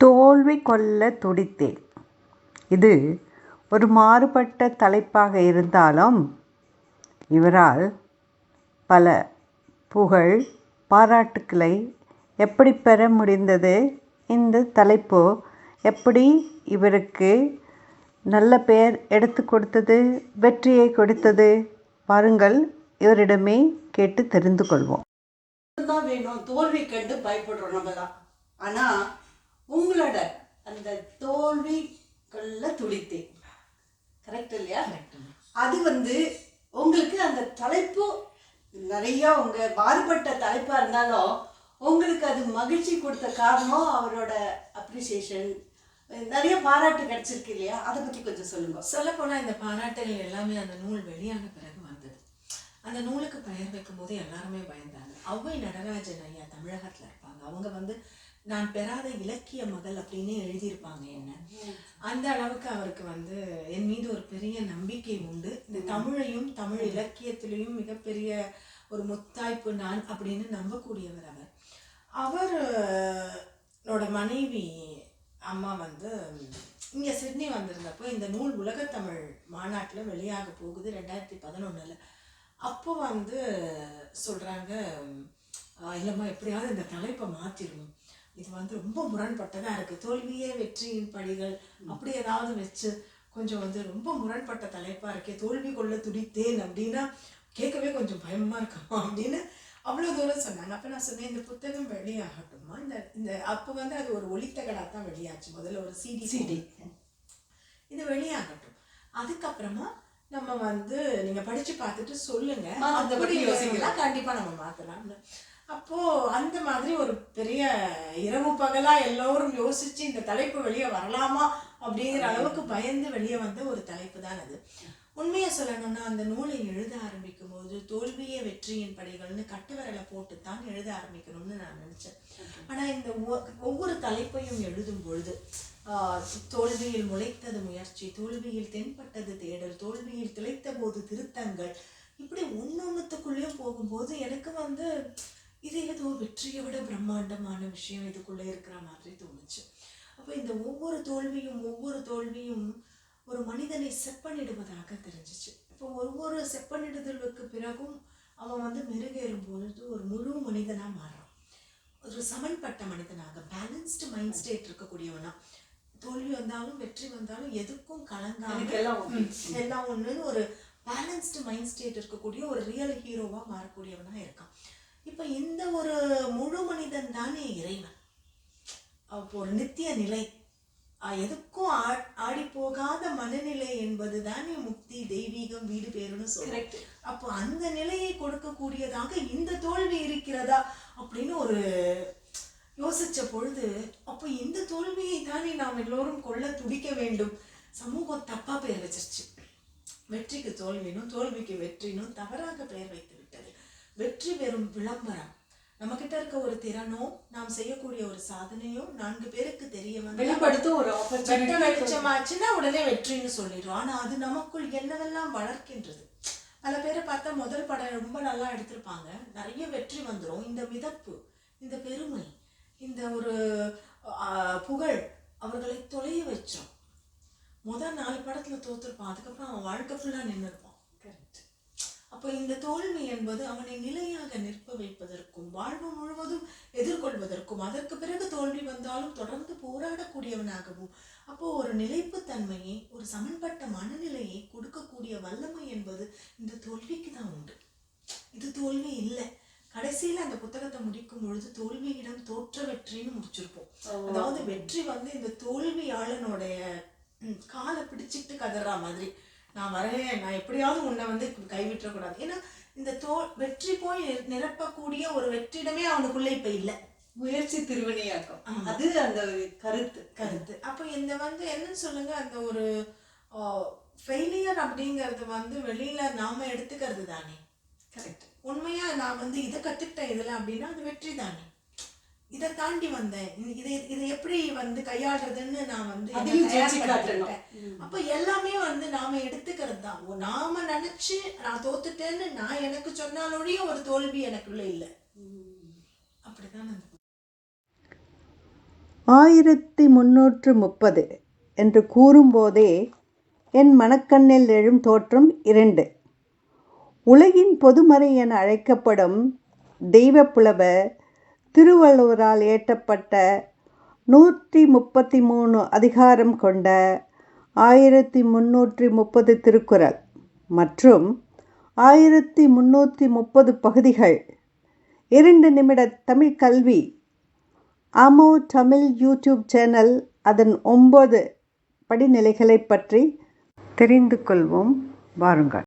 தோல்வி கொள்ள துடித்தேன். இது ஒரு மாறுபட்ட தலைப்பாக இருந்தாலும் இவரால் பல புகழ் பாராட்டுக்களை எப்படி பெற முடிந்தது? இந்த தலைப்பு எப்படி இவருக்கு நல்ல பெயர் எடுத்து கொடுத்தது வெற்றியை கொடுத்தது? பாருங்கள் இவரிடமே கேட்டு தெரிந்து கொள்வோம். வேணும். தோல்வி கண்டு பயப்படுறோம் நம்ம தான் ஆனால் உங்களோட அந்த தோல்விக்குள்ள துடித்தேன். கரெக்ட் இல்லையா? அது வந்து உங்களுக்கு அந்த தலைப்பு நிறைய உங்க மாறுபட்ட தலைப்பா இருந்தாலும் உங்களுக்கு அது மகிழ்ச்சி கொடுத்த காரணம் அவரோட அப்ரிசியேஷன் நிறைய பாராட்டு கிடைச்சிருக்கு இல்லையா? அதை பத்தி கொஞ்சம் சொல்லுங்க. சொல்லப்போனால் இந்த பாராட்டுகள் எல்லாமே அந்த நூல் வெளியான பிறகு வந்தது. அந்த நூலுக்கு பெயர் வைக்கும்போது எல்லாருமே பயந்தாங்க. ஔவை நடராஜன் ஐயா தமிழகத்தில் இருப்பாங்க. அவங்க வந்து நான் பெறாத இலக்கிய மகள் அப்படின்னு எழுதியிருப்பாங்க என்ன? அந்த அளவுக்கு அவருக்கு வந்து என் மீது ஒரு பெரிய நம்பிக்கை உண்டு. இந்த தமிழையும் தமிழ் இலக்கியத்திலையும் மிகப்பெரிய ஒரு முத்தாய்ப்பு நான் அப்படின்னு நம்பக்கூடியவர் அவர். அவரோட மனைவி அம்மா வந்து இங்கே சிட்னி வந்திருந்தப்போ இந்த நூல் உலகத்தமிழ் மாநாட்டில் வெளியாக போகுது ரெண்டாயிரத்தி பதினொன்றில் அப்போ வந்து சொல்கிறாங்க இல்லைம்மா எப்படியாவது இந்த தலைப்பை மாற்றிடணும் இது வந்து ரொம்ப முரண்பட்டதாக இருக்குது தோல்வியே வெற்றியின் படிகள். அப்படி ஏதாவது வச்சு கொஞ்சம் வந்து ரொம்ப முரண்பட்ட தலைப்பாக இருக்கே தோல்வி கொள்ள துடித்தேன் அப்படின்னா கேட்கவே கொஞ்சம் பயமாக இருக்குமா அப்படின்னு அவ்வளோ தூரம் சொன்னாங்க. அப்போ நான் சொன்னேன் இந்த புத்தகம் வெளியாகட்டுமா? இந்த இந்த அப்போ வந்து அது ஒரு ஒளித்தகடாக தான் வெளியாச்சு. முதல்ல ஒரு சிடி சிடி இது வெளியாகட்டும். அதுக்கப்புறமா நம்ம வந்து நீங்க படிச்சு பார்த்துட்டு சொல்லுங்க. மாத்தத்தை அப்படி யோசிக்கலாம். கண்டிப்பா நம்ம மாத்தலாம்னு. அப்போ அந்த மாதிரி ஒரு பெரிய இரவு பகலா எல்லோரும் யோசிச்சு இந்த தலைப்பு வெளியே வரலாமா அப்படிங்கிற அளவுக்கு பயந்து வெளியே வந்த ஒரு தலைப்பு தான் அது. உண்மையை சொல்லணும்னா அந்த நூலை எழுத ஆரம்பிக்கும் போது தோல்வியே வெற்றியின் படிகள்னு கட்டுவிரலை போட்டுத்தான் எழுத ஆரம்பிக்கணும்னு நான் நினைச்சேன். ஆனா இந்த ஒவ்வொரு தலைப்பையும் எழுதும் பொழுது தோல்வியில் முளைத்தது முயற்சி தோல்வியில் தென்பட்டது தேடல் தோல்வியில் திளைத்த போது திருத்தங்கள் இப்படி ஒன்னொன்னுத்துக்குள்ளேயும் போகும்போது எனக்கு வந்து இது ஏதோ வெற்றியை விட பிரம்மாண்டமான விஷயம் இதுக்குள்ளே இருக்கிற மாதிரி தோணுச்சு. அப்போ இந்த ஒவ்வொரு தோல்வியும் ஒவ்வொரு தோல்வியும் ஒரு மனிதனை செப்பனிடுவதாக தெரிஞ்சிச்சு. இப்போ ஒவ்வொரு செப்பனிடுதலுக்கு பிறகும் அவன் வந்து மெருகேறும் பொழுது ஒரு முழு மனிதனா மாறுறான். ஒரு சமன்பட்ட மனிதனாக பேலன்ஸ்டு மைண்ட் ஸ்டேட் இருக்கக்கூடியவனா. தோல்வி வந்தாலும் வெற்றி வந்தாலும் எதுக்கும் கலங்காம எல்லாம் ஒண்ணுன்னு ஒரு பேலன்ஸ்டு மைண்ட் ஸ்டேட் இருக்கக்கூடிய ஒரு ரியல் ஹீரோவா மாறக்கூடியவனா இருக்கான். இப்போ இந்த ஒரு முழு மனிதன் தானே இறைவன். அப்போ ஒரு நித்திய நிலை. எதுக்கும் ஆடி போகாத மனநிலை என்பது தானே முக்தி தெய்வீகம் வீடு பேருன்னு கரெக்ட் அப்போ அந்த நிலையை கொடுக்கக்கூடியதாக இந்த தோல்வி இருக்கிறதா அப்படின்னு ஒரு யோசிச்ச பொழுது அப்போ இந்த தோல்வியை தானே நாம் எல்லோரும் கொள்ள துடிக்க வேண்டும். சமூகம் தப்பா பெயர் வச்சிருச்சு. வெற்றிக்கு தோல்வினும் தோல்விக்கு வெற்றினும் தவறாக பெயர் வைத்து வெற்றி வெறும் விளம்பரம். நம்ம கிட்ட இருக்க ஒரு திறனோ நாம் செய்யக்கூடிய ஒரு சாதனையோ நான்கு பேருக்கு தெரிய வந்து வெளிப்படுத்தும் ஒரு வெட்ட வெளிச்சமாச்சுன்னா உடனே வெற்றின்னு சொல்லிடுவோம் ஆனா அது நமக்குள் என்னவெல்லாம் வளர்க்கின்றது? பல பேரை பார்த்தா முதல் படம் ரொம்ப நல்லா எடுத்திருப்பாங்க. நிறைய வெற்றி வந்துரும். இந்த மிதப்பு இந்த பெருமை இந்த ஒரு புகழ் அவர்களை தொலைய வச்சோம். முதல் நாலு படத்துல தோத்துருப்பான். அதுக்கப்புறம் அவன் வாழ்க்கை ஃபுல்லா நின்று அப்போ இந்த தோல்வி என்பது அவனை நிலையாக நிற்ப வைப்பதற்கும் வாழ்வு முழுவதும் எதிர்கொள்வதற்கும் அதற்கு பிறகு தோல்வி வந்தாலும் தொடர்ந்து போராடக்கூடியவனாகவும் அப்போ ஒரு நிலைப்புத்தன்மையை ஒரு சமன்பட்ட மனநிலையை கொடுக்கக்கூடிய வல்லமை என்பது இந்த தோல்விக்கு தான் உண்டு. இது தோல்வி இல்லை. கடைசியில அந்த புத்தகத்தை முடிக்கும் பொழுது தோல்வியிடம் தோற்ற வெற்றின்னு முடிச்சிருப்போம். அதாவது வெற்றி வந்து இந்த தோல்வியாளனுடைய காலை பிடிச்சிட்டு கதறா மாதிரி. நான் வரேன். நான் எப்படியாவது உன்னை வந்து கைவிட்டக்கூடாது. ஏன்னா இந்த தோ வெற்றி போய் நிர- நிரப்பக்கூடிய ஒரு வெற்றிடமே அவனுக்குள்ள இப்ப இல்லை. முயற்சி திருவினையாக்கம். அது அந்த கருத்து. கருத்து. அப்போ இந்த வந்து என்னன்னு சொல்லுங்க அந்த ஒரு ஃபெயிலியர் அப்படிங்கிறது வந்து வெளியில நாம எடுத்துக்கிறது தானே. கரெக்ட் உண்மையா நான் வந்து இதை கத்துக்கிட்டேன் இதுல அப்படின்னா அது வெற்றி தானே. இதை தாண்டி வந்தேன். இதை இதை எப்படி வந்து கையாளுறதுன்னு நான் வந்து அப்ப எல்லாமே வந்து நாம எடுத்துக்கிறது தான். ஓ, நாம நினைச்சு நான் தோத்துட்டேன்னு நான் எனக்கு சொன்னாலொழிய ஒரு தோல்வி எனக்குள்ள இல்லை. அப்படிதான் அந்த ஆயிரத்தி முன்னூற்று முப்பது என்று கூறும்போதே என் மனக்கண்ணில் எழும் தோற்றம் இரண்டு. உலகின் பொதுமறை என அழைக்கப்படும் தெய்வப்புலவர் திருவள்ளுவரால் ஏற்றப்பட்ட நூற்றி முப்பத்தி மூணு அதிகாரம் கொண்ட ஆயிரத்தி முன்னூற்றி முப்பது திருக்குறள் மற்றும் ஆயிரத்தி முன்னூற்றி முப்பது பகுதிகள். இரண்டு நிமிட தமிழ் கல்வி. அமோ தமிழ் யூடியூப் சேனல் அதன் ஒன்பது படிநிலைகளை பற்றி தெரிந்து கொள்வோம். வாருங்கள்.